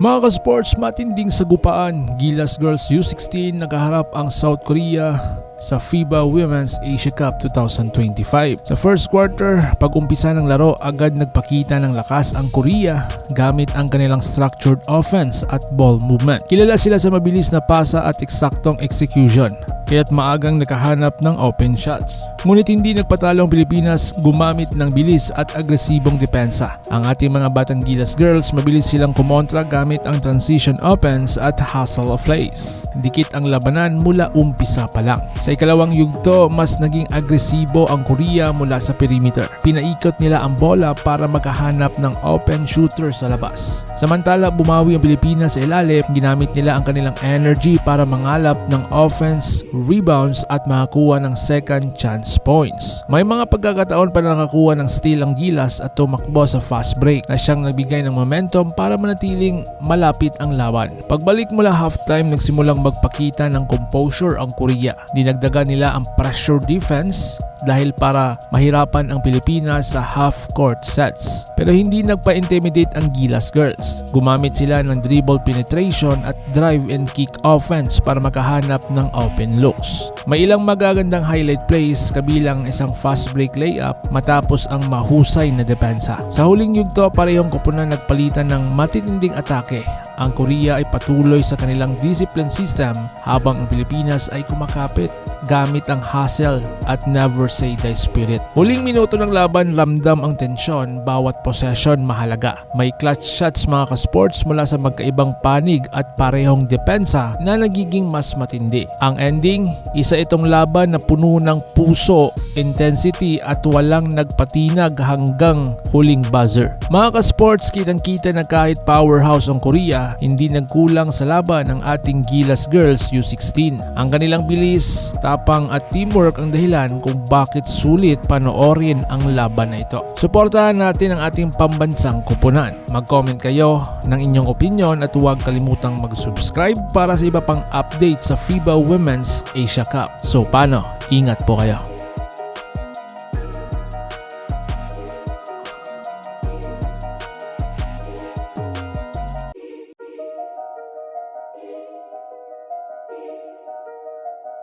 Mga ka-sports, matinding sagupaan. Gilas Girls U16 nakaharap ang South Korea sa FIBA Women's Asia Cup 2025. Sa first quarter, pag-umpisa ng laro, agad nagpakita ng lakas ang Korea gamit ang kanilang structured offense at ball movement. Kilala sila sa mabilis na pasa at eksaktong execution kaya't maagang nakahanap ng open shots. Ngunit hindi nagpatalo ang Pilipinas gumamit ng bilis at agresibong depensa. Ang ating mga batang Gilas girls mabilis silang kumontra gamit ang transition offense at hustle of plays. Dikit ang labanan mula umpisa pa lang. Sa ikalawang yugto, mas naging agresibo ang Korea mula sa perimeter. Pinaikot nila ang bola para makahanap ng open shooter sa labas. Samantala, bumawi ang Pilipinas sa ilalim, ginamit nila ang kanilang energy para mangalap ng offense, rebounds at makakuha ng second chance points. May mga pagkakataon pa na nakakuha ng steal ang Gilas at tumakbo sa fast break na siyang nagbigay ng momentum para manatiling malapit ang laban. Pagbalik mula halftime, nagsimulang magpakita ng composure ang Korea. Dinagdagan nila ang pressure defense dahil para mahirapan ang Pilipinas sa half-court sets. Pero hindi nagpa-intimidate ang Gilas Girls. Gumamit sila ng dribble penetration at drive and kick offense para makahanap ng open looks. May ilang magagandang highlight plays kabilang isang fast break layup matapos ang mahusay na depensa. Sa huling yugto, parehong koponan nagpalitan ng matitinding atake. Ang Korea ay patuloy sa kanilang discipline system habang ang Pilipinas ay kumakapit gamit ang hustle at never say die spirit. Huling minuto ng laban, ramdam ang tensyon, bawat possession mahalaga. May clutch shots mga ka-sports mula sa magkaibang panig at parehong depensa na nagiging mas matindi. Ang ending, isa itong laban na puno ng puso, intensity at walang nagpatinag hanggang huling buzzer. Mga ka-sports, kitang-kita na kahit powerhouse ang Korea, hindi nagkulang sa laban ng ating Gilas Girls U16. Ang kanilang bilis, tapang at teamwork ang dahilan kung bakit sulit panoorin ang laban na ito. Suportahan natin ang ating pambansang kupunan. Mag-comment kayo ng inyong opinion at huwag kalimutang mag-subscribe para sa iba pang update sa FIBA Women's Asia Cup. So paano? Ingat po kayo.